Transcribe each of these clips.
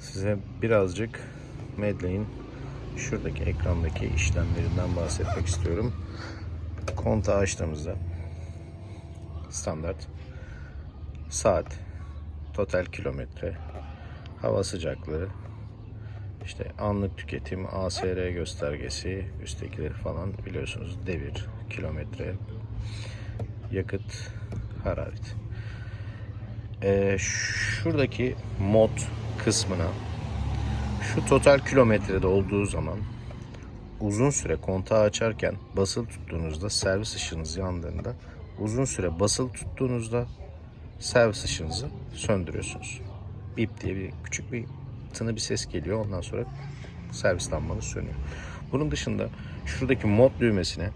Size birazcık Medlay'in şuradaki ekrandaki işlemlerinden bahsetmek istiyorum. Kontağı açtığımızda standart saat, total kilometre, hava sıcaklığı, işte anlık tüketim, ASR göstergesi, üsttekileri falan biliyorsunuz. Devir, kilometre, yakıt, hararet. Ee, şuradaki mod kısmına şu total kilometrede olduğu zaman uzun süre kontağı açarken basılı tuttuğunuzda servis ışığınız yandığında uzun süre basılı tuttuğunuzda servis ışığınızı söndürüyorsunuz. Bip diye bir küçük bir tını bir ses geliyor. Ondan sonra servis lambanız sönüyor. Bunun dışında şuradaki mod düğmesine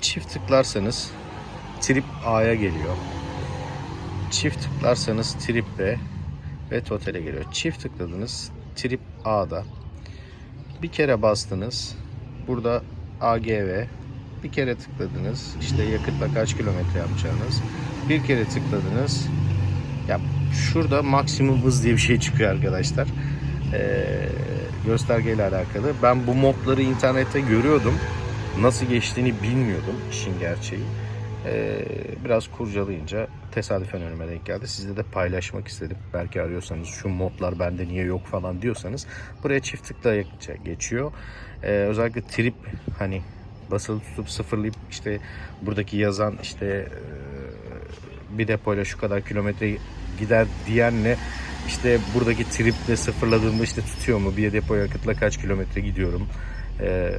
çift tıklarsanız trip A'ya geliyor. Çift tıklarsanız trip B ve totale geliyor. Çift tıkladınız trip A'da. Bir kere bastınız. Burada AGV. Bir kere tıkladınız. işte yakıtla kaç kilometre yapacağınız. Bir kere tıkladınız. Ya şurada maksimum hız diye bir şey çıkıyor arkadaşlar. Ee, göstergeyle alakalı. Ben bu modları internette görüyordum. Nasıl geçtiğini bilmiyordum işin gerçeği. Ee, biraz kurcalayınca tesadüfen önüme denk geldi. Sizle de paylaşmak istedim. Belki arıyorsanız şu modlar bende niye yok falan diyorsanız buraya çift tıkla geçiyor. Ee, özellikle trip hani basılı tutup sıfırlayıp işte buradaki yazan işte e, bir depoyla şu kadar kilometre gider diyenle işte buradaki triple sıfırladığımda işte tutuyor mu bir depo yakıtla kaç kilometre gidiyorum e,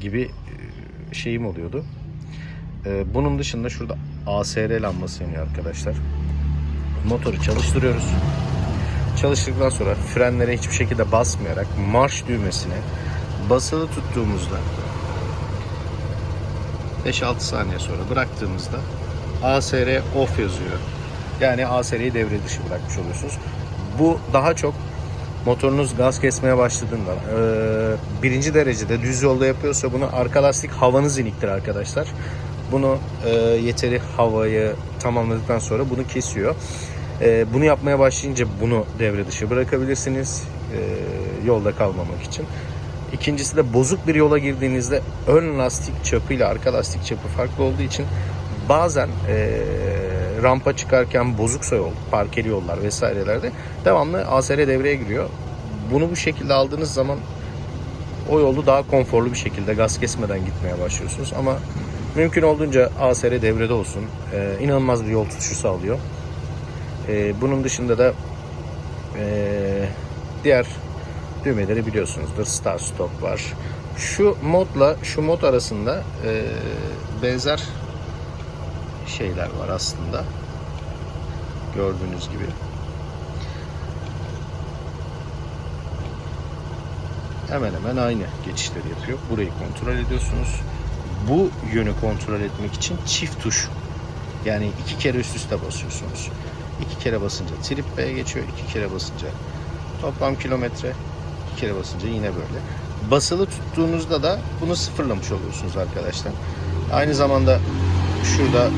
gibi e, şeyim oluyordu. E, bunun dışında şurada ASR lambası yanıyor arkadaşlar. Motoru çalıştırıyoruz. Çalıştıktan sonra frenlere hiçbir şekilde basmayarak marş düğmesine basılı tuttuğumuzda 5-6 saniye sonra bıraktığımızda ASR off yazıyor. Yani ASR'yi devre dışı bırakmış oluyorsunuz. Bu daha çok motorunuz gaz kesmeye başladığında e, birinci derecede düz yolda yapıyorsa bunu arka lastik havanız iniktir arkadaşlar. Bunu e, yeteri havayı tamamladıktan sonra bunu kesiyor. E, bunu yapmaya başlayınca bunu devre dışı bırakabilirsiniz e, yolda kalmamak için. İkincisi de bozuk bir yola girdiğinizde ön lastik çapı ile arka lastik çapı farklı olduğu için bazen e, rampa çıkarken bozuksa yol, parkeli yollar vesairelerde devamlı ASR devreye giriyor. Bunu bu şekilde aldığınız zaman o yolu daha konforlu bir şekilde gaz kesmeden gitmeye başlıyorsunuz. Ama mümkün olduğunca ASR devrede olsun. E, inanılmaz bir yol tutuşu sağlıyor. E, bunun dışında da e, diğer düğmeleri biliyorsunuzdur. Start stop var. Şu modla şu mod arasında e, benzer şeyler var aslında. Gördüğünüz gibi. Hemen hemen aynı geçişleri yapıyor. Burayı kontrol ediyorsunuz. Bu yönü kontrol etmek için çift tuş. Yani iki kere üst üste basıyorsunuz. İki kere basınca trip B'ye geçiyor. iki kere basınca toplam kilometre. iki kere basınca yine böyle. Basılı tuttuğunuzda da bunu sıfırlamış oluyorsunuz arkadaşlar. Aynı zamanda şurada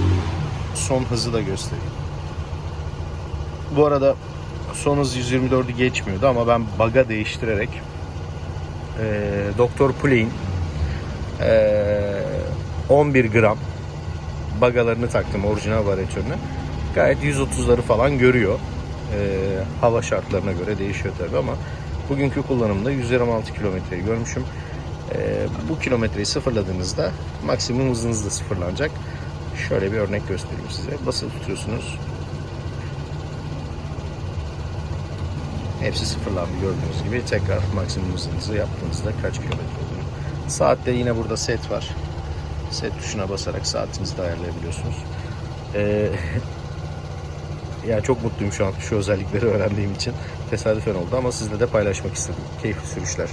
son hızı da göstereyim. Bu arada son hız 124'ü geçmiyordu ama ben baga değiştirerek Doktor Play'in e, 11 gram bagalarını taktım orijinal varyatörüne. Gayet 130'ları falan görüyor. E, hava şartlarına göre değişiyor tabi ama bugünkü kullanımda 126 kilometreyi görmüşüm. Bu kilometreyi sıfırladığınızda maksimum hızınız da sıfırlanacak. Şöyle bir örnek göstereyim size. Basılı tutuyorsunuz. Hepsi sıfırlandı gördüğünüz gibi. Tekrar maksimum hızınızı yaptığınızda kaç kilometre oluyor. Saatte yine burada set var. Set tuşuna basarak saatinizi de ayarlayabiliyorsunuz. Ee, yani çok mutluyum şu an şu özellikleri öğrendiğim için. Tesadüfen oldu ama sizle de paylaşmak istedim. Keyifli sürüşler.